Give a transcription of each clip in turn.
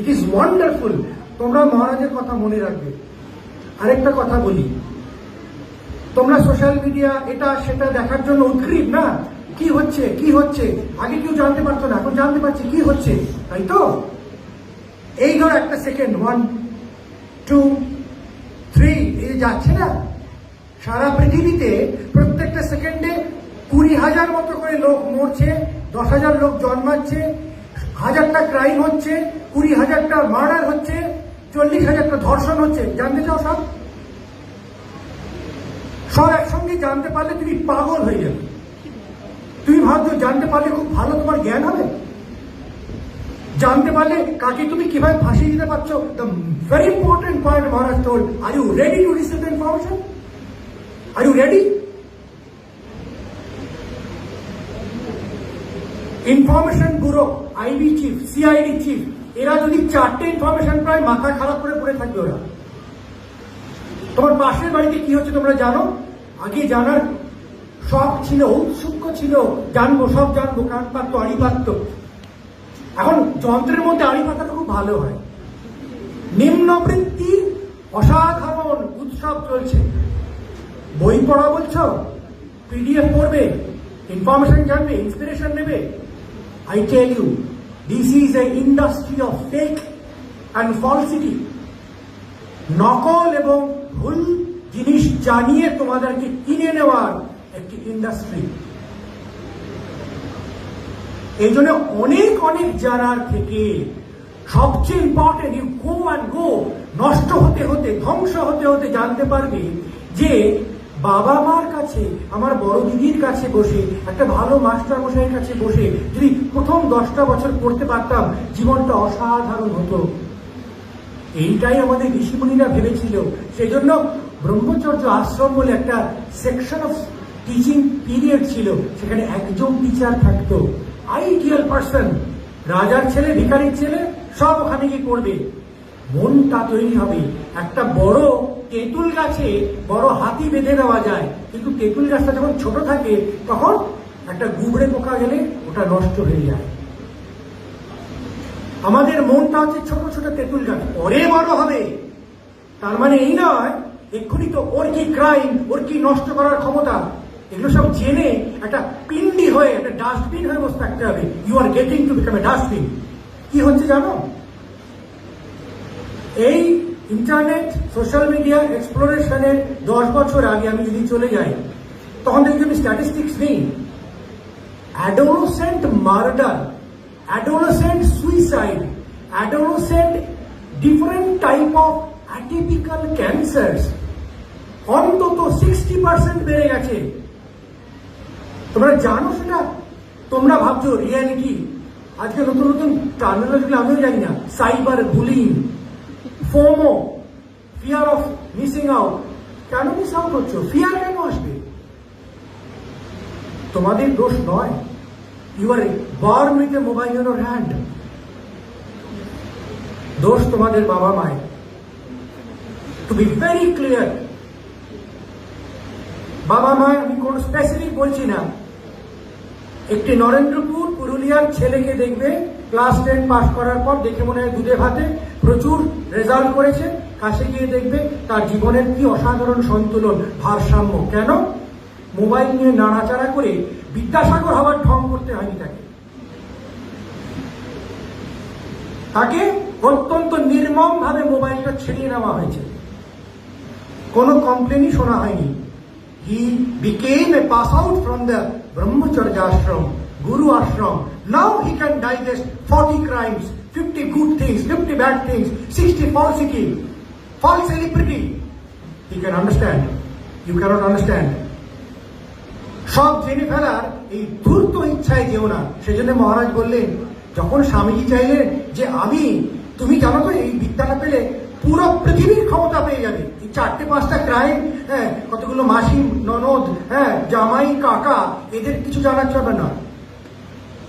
It is wonderful তোমরা মহারাজের কথা মনে রাখবে। আরেকটা কথা বলি। তোমরা সোশ্যাল মিডিয়া এটা সেটা দেখার জন্য উদ্গ্রীব না? কি হচ্ছে? কি হচ্ছে? আগে কেউ জানতে পারতো না, এখন জানতে পারছি কি হচ্ছে, তাই তো? এই ধর একটা সেকেন্ড ওয়ান টু থ্রি এই যাচ্ছে না? সারা পৃথিবীতে প্রত্যেকটা সেকেন্ডে কুড়ি হাজার মতো করে লোক মরছে, দশ হাজার লোক জন্মাচ্ছে হাজারটা ক্রাইম হচ্ছে, কুড়ি হাজারটা মার্ডার হচ্ছে, চল্লিশ হাজারটা ধর্ষণ হচ্ছে, জানতে চাও সব? সব একসঙ্গে জানতে পারলে তুমি পাগল হয়ে যাবে। তুমি ভাবছ জানতে পারলে খুব ভালো তোমার জ্ঞান হবে? জানতে পারলে কাকে তুমি কীভাবে ফাঁসিয়ে দিতে পারছ? The very important point Maharaj toll are you ready to receive information are you ready information bureau, IB chief, CID chief, এরা যদি চারটে ইনফরমেশন প্রায় মাথা খারাপ করে পড়ে থাকবে ওরা। তোমার পাশের বাড়িতে কি হচ্ছে তোমরা জানো? আগে জানার সব ছিল উৎসুক ছিল, জানব, সব জানব কান পাততো আড়ি পাততো এখন যন্ত্রের মধ্যে আড়ি পাতাটা খুব ভালো হয়। নিম্নবৃত্তি অসাধারণ উৎসব চলছে। বই পড়া বলছো? পিডিএফ পড়বে ইনফরমেশন জানবে ইন্সপিরেশন নেবে। I tell you this is a industry of fake and falsity নকল এবং ভুল জিনিস জানিয়ে তোমাদেরকে কিনে নেওয়ার একটি ইন্ডাস্ট্রি এই জন্য অনেক অনেক জানার থেকে সবচেয়ে important you go and go নষ্ট হতে হতে, ধ্বংস হতে হতে জানতে পারবে যে বাবা মার কাছে, আমার বড় দিদির কাছে বসে, একটা ভালো মাস্টার মশাইয়ের কাছে বসে যদি প্রথম দশটা বছর পড়তে পারতাম, জীবনটা অসাধারণ হতো। এইটাই আমাদের ঋষিমুনিরা ভেবেছিল। সেই জন্য ব্রহ্মচর্য আশ্রম বলে একটা সেকশন অফ টিচিং পিরিয়ড ছিল। সেখানে একজন টিচার থাকতো। আইডিয়াল পার্সন রাজার ছেলে ভিকারির ছেলে, সব ওখানে গিয়ে করবে মনটা তৈরি হবে। একটা বড় তেঁতুল গাছে বড় হাতি বেঁধে দেওয়া যায়। কিন্তু তেঁতুল গাছটা যখন ছোট থাকে, তখন একটা গুবড়ে পোকা গেলে ওটা নষ্ট হয়ে যায়। আমাদের মনটা হচ্ছে ছোট ছোট তেঁতুল গাছ। পরে বড় হবে। তার মানে এই নয়, এক্ষুনি তো ওর কি ক্রাইম ওর কি নষ্ট করার ক্ষমতা? এগুলো সব জেনে একটা পিন্ডি হয়ে, একটা ডাস্টবিন হয়ে বসে থাকতে হবে। You are getting to become a dustbin কি হচ্ছে জানো? এই ইন্টারনেট সোশ্যাল মিডিয়া এক্সপ্লোরেশনের দশ বছর আগে আমি যদি চলে যাই তখন দেখি আমি স্ট্যাটিস্টিক্স নেই। Adolescent murder, adolescent suicide adolescent different type of atypical cancers অন্তত সিক্সটি পার্সেন্ট বেড়ে গেছে। তোমরা জানো সেটা? তোমরা ভাবছ রিয়ালিটি? আজকে নতুন নতুন টার্মিনোলজিগুলো আমিও জানি না। Cyber bullying FOMO fear of missing out কেন মিস আউট হচ্ছে? ফিয়ার কেন আসবে? তোমাদের দোষ নয়। You are born with a mobile in hand দোষ তোমাদের বাবা মায়ের। টু বি ভেরি ক্লিয়ার বাবা মা, আমি কোন স্পেসিফিক বলছি না। একটি নরেন্দ্রপুর, পুরুলিয়ার ছেলেকে দেখবে ক্লাস টেন পাস করার পর দেখে মনে হয় দুধে ভাতে প্রচুর রেজাল্ট করেছে। কাছে গিয়ে দেখবে তার জীবনের কি অসাধারণ সন্তুলন, ভারসাম্য। কেন? মোবাইল নিয়ে নাড়াচাড়া করে বিদ্যাসাগর হওয়ার ঢং করতে হয়নি তাকে। তাকে অত্যন্ত নির্মম ভাবে মোবাইলটা ছেড়িয়ে নেওয়া হয়েছে। কোনো কমপ্লেনই শোনা হয়নি। He became a pass out from the brahmacharya ashram guru ashram now he can digest forty crimes fifty good things fifty bad things sixty falsity fall celebrity he can understand you can't understand সব জেনে ফেলার এই ধূর্ত ইচ্ছায় যেও না। সেজন্য মহারাজ বললেন, যখন স্বামীজি চাইলেন যে আমি, তুমি জানো তো এই বিদ্যাটা পেলে পুরো পৃথিবীর ক্ষমতা পেয়ে যাবে। এই চারটে পাঁচটা ক্রাইম হ্যাঁ কতগুলো মাসি ননদ হ্যাঁ জামাই, কাকা, এদের কিছু জানার যাবে না।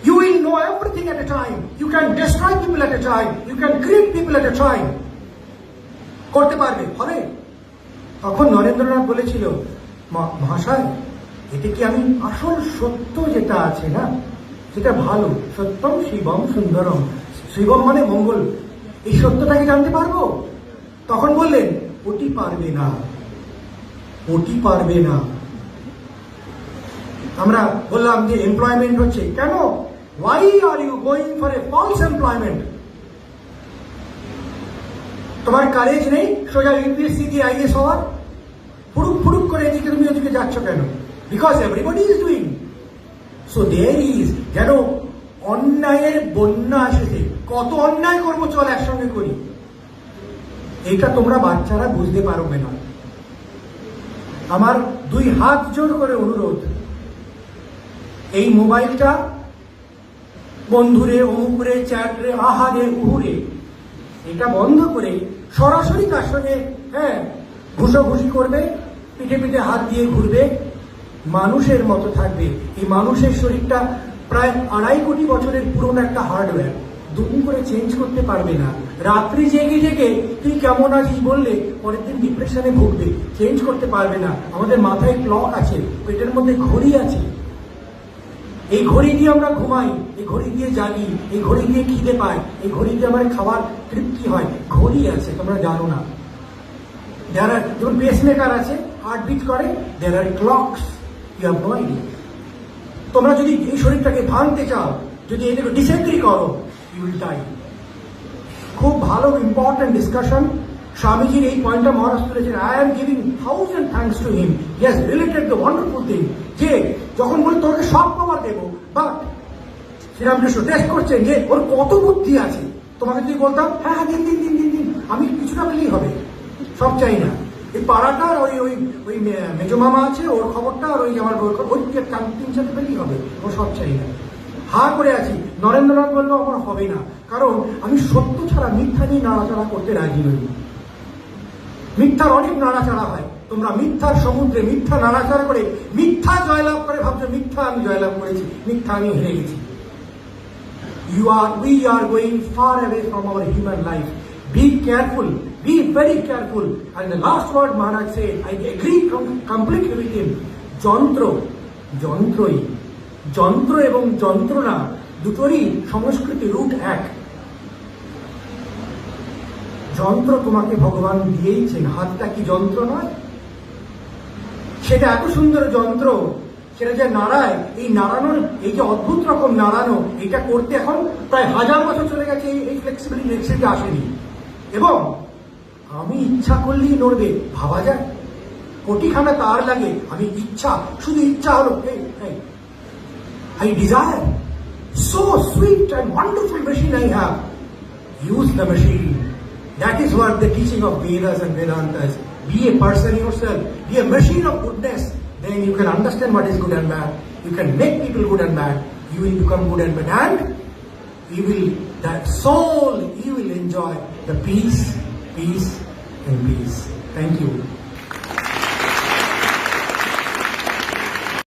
You will know everything at a time you can destroy people at a time you can create people at a time করতে পারবে। হবে তখন নরেন্দ্রনাথ বলেছিল, "মা- মহাশয়, এতে কি আমি আসল সত্য যেটা আছে না? যেটা ভালো, সত্যম শিবম সুন্দরম। শিবম মানে মঙ্গল। এই সত্যটাকে জানতে পারব? তখন বললেন ওটি পারবে না। ওটি পারবে না। আমরা বললাম যে এমপ্লয়মেন্ট হচ্ছে। কেন? Why are you going for a false employment তোমার কারেজ নেই? সোজা ইউপিএসসি দিয়ে আইএস হওয়ার? ফুরুক ফুরুক করে এদিকে তুমি ওদিকে যাচ্ছ কেন? Because everybody is doing so there is যেন অন্যায়ের বন্যা এসেছে কত অন্যায় করব চল একসঙ্গে করি। এটা তোমরা বাচ্চারা বুঝতে পারবে না। আমার দুই হাত জোর করে অনুরোধ। এই মোবাইলটা বন্ধুরে অমুকুরে চ্যাটরে, আহারে, উহুরে। এটা বন্ধ করে সরাসরি তার সঙ্গে হ্যাঁ ঘুষোঘুষি করবে, পিঠে পিঠে হাত দিয়ে ঘুরবে। মানুষের মতো থাকবে। এই মানুষের শরীরটা প্রায় আড়াই কোটি বছরের পুরনো একটা হার্ডওয়্যার। দুম করে চেঞ্জ করতে পারবে না। রাত্রি জেগে জেগে তুই কেমন আছিস বললে পরের দিন ডিপ্রেশনে ভুগবে। চেঞ্জ করতে পারবে না। আমাদের মাথায় ক্লক আছে, পেটের মধ্যে ঘড়ি আছে। এই ঘড়ি দিয়ে আমরা ঘুমাই, এই ঘড়ি দিয়ে জানি এই ঘড়ি দিয়ে খিদে পাই, এই ঘড়ি দিয়ে আমার খাবার তৃপ্তি হয়। ঘড়ি আছে, তোমরা জানো না। দেয়ার আর যেমন পেসমেকার আছে হার্ট বিট করে there are clocks you have no তোমরা যদি এই শরীরটাকে ভাঙতে চাও, যদি এটাকে ডিসেগ্রি করো ইউ উইল ডাই খুব ভালো ইম্পর্টেন্ট ডিসকাশন স্বামীজির এই পয়েন্টটা মহারাজ তুলেছেন I am giving thousand thanks to him yes related the wonderful thing যে যখন বলে, তোকে সব পাওয়ার দেবো বাট শ্রীরামকৃষ্ণ টেস্ট করছেন যে ওর কত বুদ্ধি আছে, তোমাকে যদি বলতাম হ্যাঁ হ্যাঁ দিন দিন দিন দিন দিন, আমি কিছুটা পেলেই হবে। সব চাই না। এই পাড়াটার ওই ওই ওই মেজো মামা আছে, ওর খবরটা আর ওই আমার ওই চার- তিন চারটে পেলেই হবে, ও সব চাই না। হা করে আছি। নরেন্দ্রনাথ বললেও আমার হবে না, কারণ আমি সত্য ছাড়া মিথ্যা নিয়ে নাড়াচাড়া করতে রাজি নই। মিথ্যার অনেক নাড়াচাড়া হয়। তোমরা মিথ্যার সমুদ্রে মিথ্যা নাড়াচাড়া করে মিথ্যা জয়লাভ করে ভাবছ, মিথ্যা আমি জয়লাভ করেছি, মিথ্যা আমি হেরে গেছি। You are we are going far away from our human life be careful be very careful and the last word Maharaj say I agree complete with him যন্ত্র যন্ত্রই যন্ত্র এবং যন্ত্রণা দুটোরই সংস্কৃতি রুট এক যন্ত্র তোমাকে ভগবান দিয়েইছেন। হাতটা কি যন্ত্র নয়? সেটা এত সুন্দর যন্ত্র, সেটা যে নাড়ায় এই নাড়ানোর এই যে অদ্ভুত রকম নাড়ানো এটা করতে এখন প্রায় হাজার বছর চলে গেছে, এই- ফ্লেক্সিবিলিটি ইলেকট্রিসিটি আসেনি। এবং আমি ইচ্ছা করলেই নড়বে, ভাবা যায়। কোটিখানা তার লাগে, আমি ইচ্ছা, শুধু ইচ্ছা হলো I desire so sweet and wonderful machine I have use the machine. That is what the teaching of Vedas and Vedantas. Be a person yourself. Be a machine of goodness. Then you can understand what is good and bad. You can make people good and bad. You will become good and bad. And you will, that soul, you will enjoy the peace, peace, and peace. Thank you.